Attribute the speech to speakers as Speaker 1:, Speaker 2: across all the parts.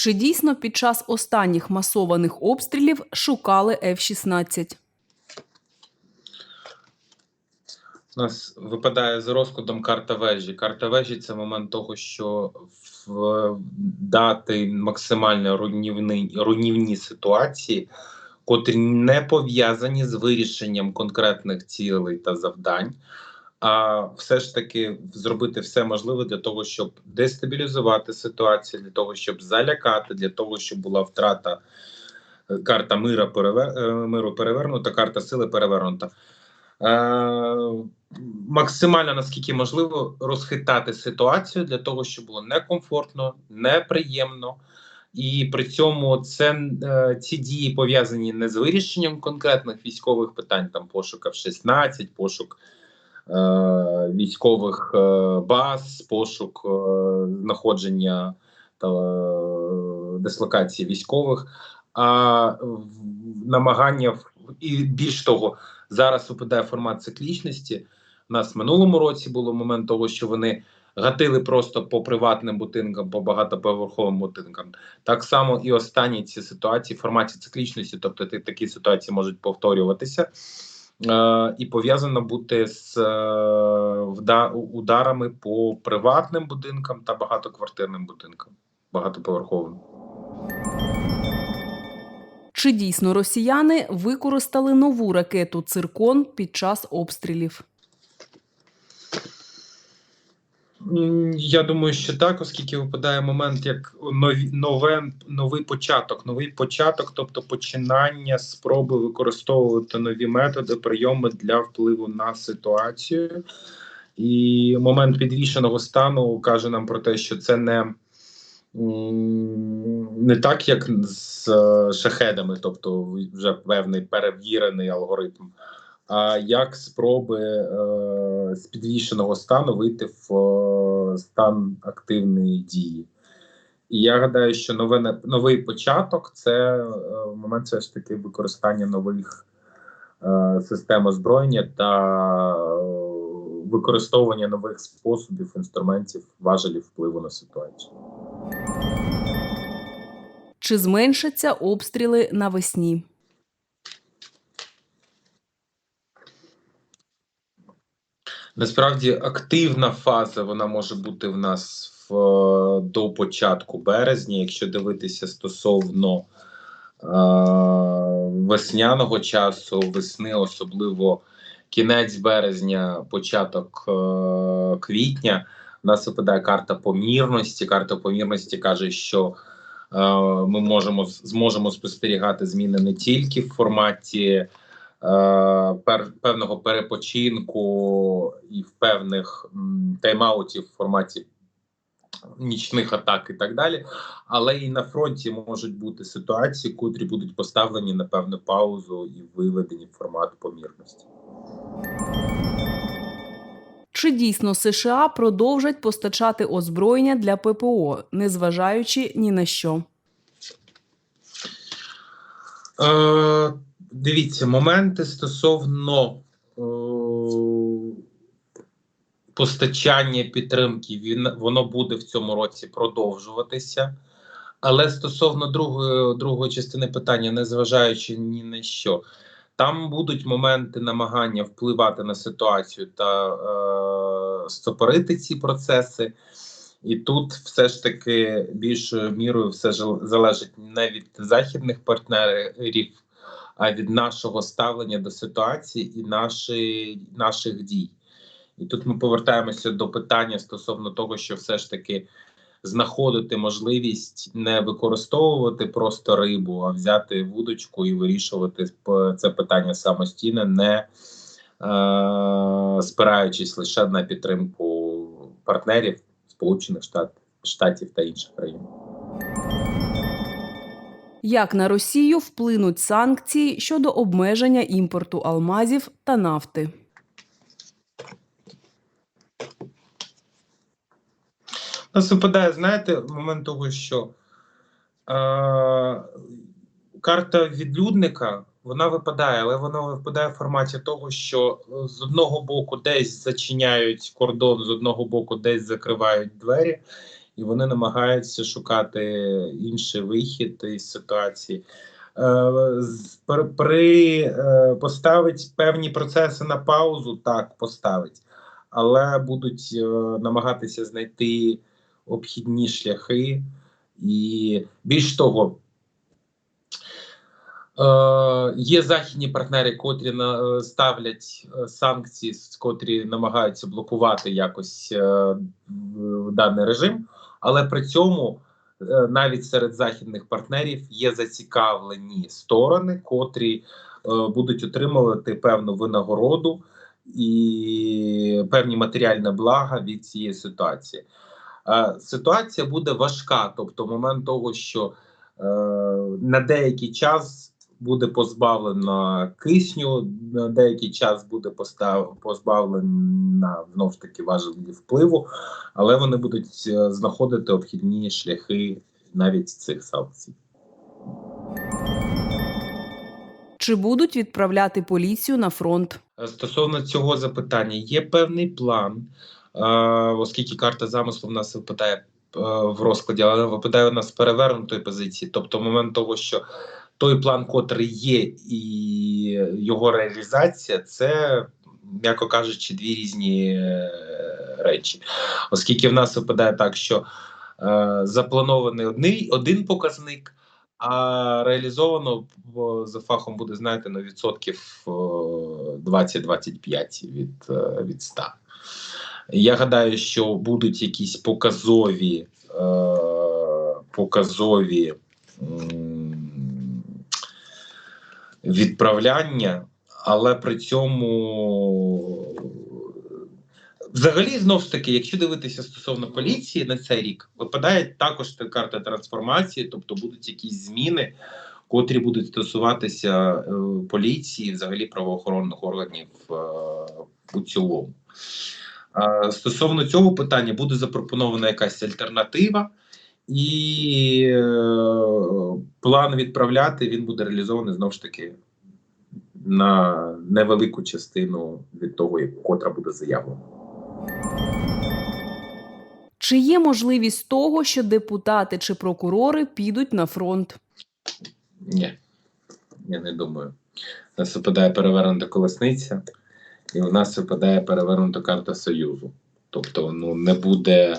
Speaker 1: Чи дійсно під час останніх масованих обстрілів шукали F-16?
Speaker 2: У нас випадає за розкладом карта вежі. Карта вежі це момент того, що в дати максимально руйнівні, руйнівні ситуації, котрі не пов'язані з вирішенням конкретних цілей та завдань, а все ж таки зробити все можливе для того, щоб дестабілізувати ситуацію, для того, щоб залякати, для того, щоб була втрата е, карта мира перевер... е, миру перевернута, карта сили перевернута. Е, максимально наскільки можливо розхитати ситуацію для того, щоб було некомфортно, неприємно, і при цьому це ці дії пов'язані не з вирішенням конкретних військових питань, там пошук F-16, пошук е, військових е, баз, пошук е, знаходження та е, дислокації військових, а намагання і більш того. Зараз випадає формат циклічності. У нас в минулому році було момент того, що вони гатили просто по приватним будинкам, по багатоповерховим будинкам. Так само і останні ці ситуації в форматі циклічності, тобто такі ситуації можуть повторюватися. І пов'язано бути з е, ударами по приватним будинкам та багатоквартирним будинкам, багатоповерховим.
Speaker 1: Чи дійсно росіяни використали нову ракету Циркон під час обстрілів?
Speaker 2: Я думаю, що так, оскільки випадає момент як нові, нове, новий початок, новий початок, тобто починання спроби використовувати нові методи, прийоми для впливу на ситуацію. І момент підвішеного стану каже нам про те, що це не, не так, як з е, шахедами, тобто вже певний перевірений алгоритм, як спроби е, з підвішеного стану вийти в е, стан активної дії. І я гадаю, що нове, новий початок це е, момент все ж таки використання нових систем озброєння та використовування нових способів, інструментів, важелів впливу на ситуацію.
Speaker 1: Чи зменшаться обстріли навесні?
Speaker 2: Насправді активна фаза вона може бути в нас в, е, до початку березня, якщо дивитися стосовно е, весняного часу, весни, особливо кінець березня, початок е, квітня. У нас випадає карта помірності. Карта помірності каже, що е, ми можемо зможемо спостерігати зміни не тільки в форматі певного перепочинку і в певних тайм-аутів в форматі нічних атак і так далі, але і на фронті можуть бути ситуації, котрі будуть поставлені на певну паузу і виведені в формат помірності.
Speaker 1: Чи дійсно США продовжать постачати озброєння для ППО, незважаючи ні на що?
Speaker 2: Е, дивіться, моменти стосовно е, постачання підтримки, він, воно буде в цьому році продовжуватися. Але стосовно другої, другої частини питання, незважаючи ні на що, там будуть моменти намагання впливати на ситуацію та е, стопорити ці процеси. І тут все ж таки більшою мірою все ж залежить не від західних партнерів, від нашого ставлення до ситуації і наші, наших дій. І тут ми повертаємося до питання стосовно того, що все ж таки знаходити можливість не використовувати просто рибу, а взяти вудочку і вирішувати це питання самостійно, не е, спираючись лише на підтримку партнерів Сполучених Штат, Штатів та інших країн.
Speaker 1: Як на Росію вплинуть санкції щодо обмеження імпорту алмазів та нафти?
Speaker 2: Нас випадає, знаєте, момент того, що е, карта відлюдника вона випадає, але вона випадає в форматі того, що е, з одного боку десь зачиняють кордон, з одного боку десь закривають двері, і вони намагаються шукати інший вихід із ситуації. Е, При, е, поставить певні процеси на паузу, так поставить, але будуть е, намагатися знайти обхідні шляхи, і більш того, є західні партнери, котрі е, ставлять е, санкції, котрі намагаються блокувати якось е, даний режим, але при цьому е, навіть серед західних партнерів є зацікавлені сторони, котрі е, будуть отримувати певну винагороду і певні матеріальні блага від цієї ситуації. Е, Ситуація буде важка, тобто момент того, що е, на деякий час буде позбавлена кисню, на деякий час буде позбавлена знову ж таки важелі впливу, але вони будуть е, знаходити обхідні шляхи навіть цих санкцій.
Speaker 1: Чи будуть відправляти поліцію на фронт?
Speaker 2: Е, Стосовно цього запитання, є певний план, е, оскільки карта замислу в нас випадає в розкладі, але випадає у нас перевернутої позиції. Тобто, момент того, що той план, котрий є, і його реалізація, це, м'яко кажучи, дві різні е, речі. Оскільки в нас випадає так, що е, запланований одний, один показник. А реалізовано в- за фахом буде, знаєте, на відсотків е, 20-25 від, е, від 100. Я гадаю, що будуть якісь показові, е, показові м, відправляння, але при цьому Взагалі, знову ж таки, якщо дивитися стосовно поліції на цей рік, випадає також та карта трансформації, тобто будуть якісь зміни, котрі будуть стосуватися е, поліції, взагалі правоохоронних органів е, у цілому. Е, стосовно цього питання буде запропонована якась альтернатива, і е, план відправляти він буде реалізований знову ж таки на невелику частину від того, котра буде заявлена.
Speaker 1: Чи є можливість того, що депутати чи прокурори підуть на фронт?
Speaker 2: Ні, я не думаю. У нас випадає перевернута колесниця, і у нас випадає перевернута карта Союзу. Тобто, ну не буде,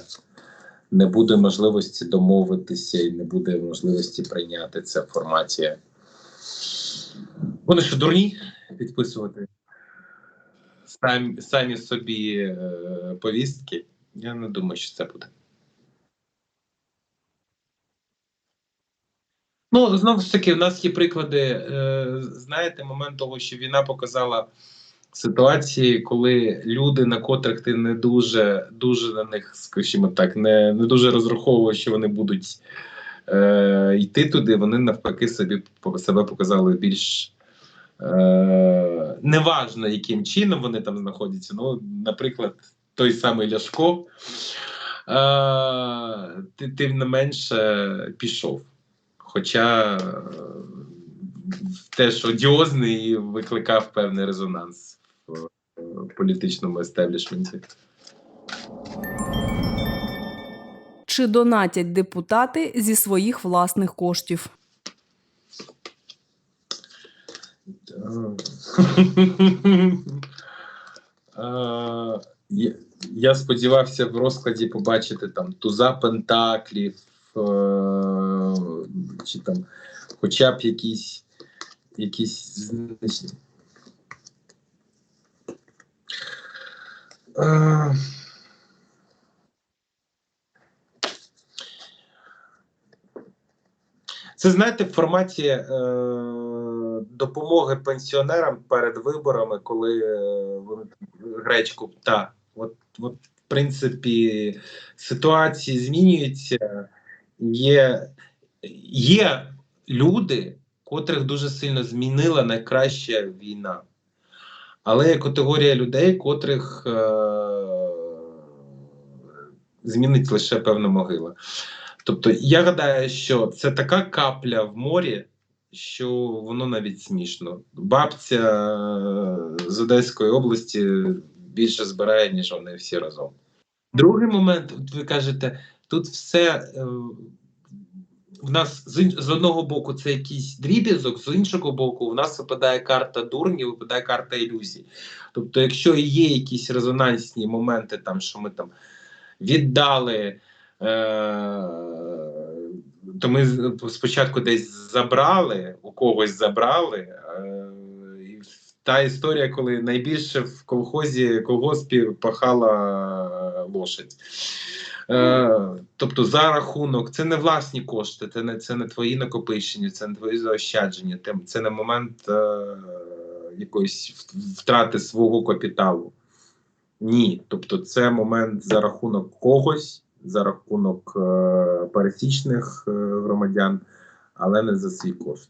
Speaker 2: не буде можливості домовитися і не буде можливості прийняти це в форматі. Вони що дурні підписувати самі, самі собі е, повістки. Я не думаю, що це буде. Ну, знову ж таки, в нас є приклади. Е, знаєте, момент того, що війна показала ситуації, коли люди, на котрих ти не дуже, дуже на них, скажімо так, не, не дуже розраховував, що вони будуть е, йти туди, вони навпаки собі себе показали більш. Е, неважно, яким чином вони там знаходяться. Ну, наприклад, той самий Ляшко, е, ти, тим не менше пішов. Хоча е, теж одіозний і викликав певний резонанс в е, політичному естеблішменті.
Speaker 1: Чи донатять депутати зі своїх власних коштів?
Speaker 2: Е, я- Я сподівався в розкладі побачити там туза пентаклів, е, чи там хоча б якісь якісь значні. Е, Це знаєте, в форматі е, допомоги пенсіонерам перед виборами, коли е, вони гречку. Та, от, от, в принципі, ситуації змінюються. Є, є люди, котрих дуже сильно змінила найкраща війна. Але є категорія людей, котрих е, змінить лише певна могила. Тобто, я гадаю, що це така капля в морі, що воно навіть смішно. Бабця е, з Одеської області більше збирає, ніж вони всі разом. Другий момент, от ви кажете, тут все е, в нас з, з одного боку це якийсь дріб'язок, з іншого боку, в нас випадає карта дурні, випадає карта ілюзій. Тобто, якщо є якісь резонансні моменти, там що ми там віддали. Е, то ми спочатку десь забрали, у когось забрали. Е, та історія, коли найбільше в колхозі колгоспі пахала лошадь. Е, тобто за рахунок, це не власні кошти, це не, це не твої накопичення, це не твої заощадження, це, не момент е, якоїсь втрати свого капіталу. Ні. Тобто, це момент за рахунок когось, за рахунок е, пересічних е, громадян, але не за свій кошт.